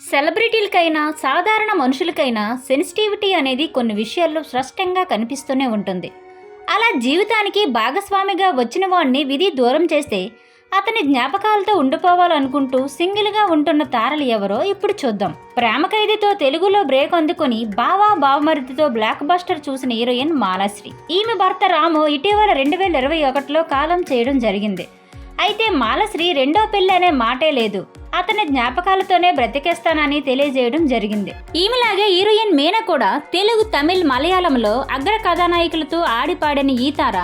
సెలబ్రిటీలకైనా సాధారణ మనుషులకైనా సెన్సిటివిటీ అనేది కొన్ని విషయాల్లో స్పష్టంగా కనిపిస్తూనే ఉంటుంది. అలా జీవితానికి భాగస్వామిగా వచ్చిన వాడిని విధి దూరం చేస్తే అతని జ్ఞాపకాలతో ఉండిపోవాలనుకుంటూ సింగిల్గా ఉంటున్న తారలు ఎవరో ఇప్పుడు చూద్దాం. ప్రేమ ఖైదీతో తెలుగులో బ్రేక్ అందుకుని బావా బావమరిదితో బ్లాక్ బస్టర్ చూసిన హీరోయిన్ మాలాశ్రీ. ఈమె భర్త రాము ఇటీవల రెండు వేల ఇరవై ఒకటిలో కాలం చేయడం జరిగింది. అయితే మాలశ్రీ రెండో పెళ్ళి అనే మాటే లేదు. అతని జ్ఞాపకాలతోనే బ్రతికేస్తానని తెలియజేయడం జరిగింది. ఈమెలాగే హీరోయిన్ మీనా కూడా తెలుగు తమిళ్ మలయాళంలో అగ్ర కథానాయకులతో ఆడిపాడిన ఈ తార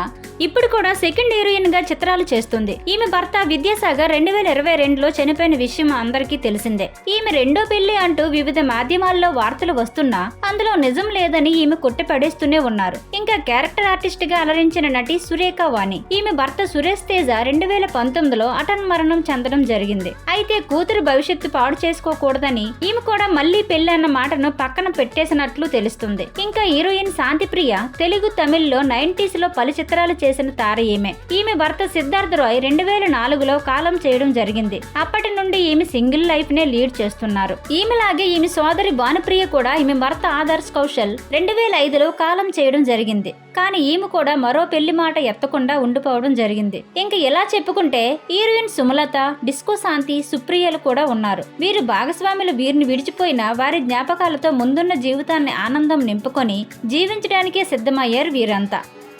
ఇప్పుడు కూడా సెకండ్ హీరోయిన్గా చిత్రాలు చేస్తుంది. ఈమె భర్త విద్యాసాగర్ రెండు వేల ఇరవై రెండులో చనిపోయిన విషయం అందరికీ తెలిసిందే. ఈమె రెండో పెళ్ళి అంటూ వివిధ మాధ్యమాల్లో వార్తలు వస్తున్నా అందులో నిజం లేదని ఈమె కొట్టిపడేస్తూనే ఉన్నారు. ఇంకా క్యారెక్టర్ ఆర్టిస్ట్గా అలరించిన నటి సురేఖ వాణి. ఈమె భర్త సురేష్ తేజ రెండు వేల పంతొమ్మిదిలో అటన్ మరణం చెందడం జరిగింది. అయితే కూతురు భవిష్యత్తు పాడు చేసుకోకూడదని ఈమె కూడా మళ్ళీ పెళ్ళి అన్న మాటను పక్కన పెట్టేసినట్లు తెలుస్తుంది. ఇంకా హీరోయిన్ శాంతిప్రియ తెలుగు తమిళ్ళో నైన్టీస్లో పలు చిత్రాలు చేసిన తార ఈమె. ఈమె భర్త సిద్ధార్థ రాయ్ రెండు వేల నాలుగులో కాలం చేయడం జరిగింది. అప్పటి నుండి ఈమె సింగిల్ లైఫ్ నే లీడ్ చేస్తున్నారు. ఈమెలాగే ఈమె సోదరి భానుప్రియ కూడా ఈమె భర్త ఆదర్శ్ కౌశల్ రెండు వేల ఐదులో కాలం చేయడం జరిగింది. కానీ ఈమె కూడా మరో పెళ్ళి మాట ఎత్తకుండా ఉండిపోవడం జరిగింది. ఇంక ఇలా చెప్పుకుంటే హీరోయిన్ సుమలత డిస్కో శాంతి సుప్రియలు కూడా ఉన్నారు. వీరు భాగస్వాములు వీరిని విడిచిపోయిన వారి జ్ఞాపకాలతో ముందున్న జీవితాన్ని ఆనందం నింపుకొని జీవించడానికే సిద్ధమయ్యారు వీరంతా.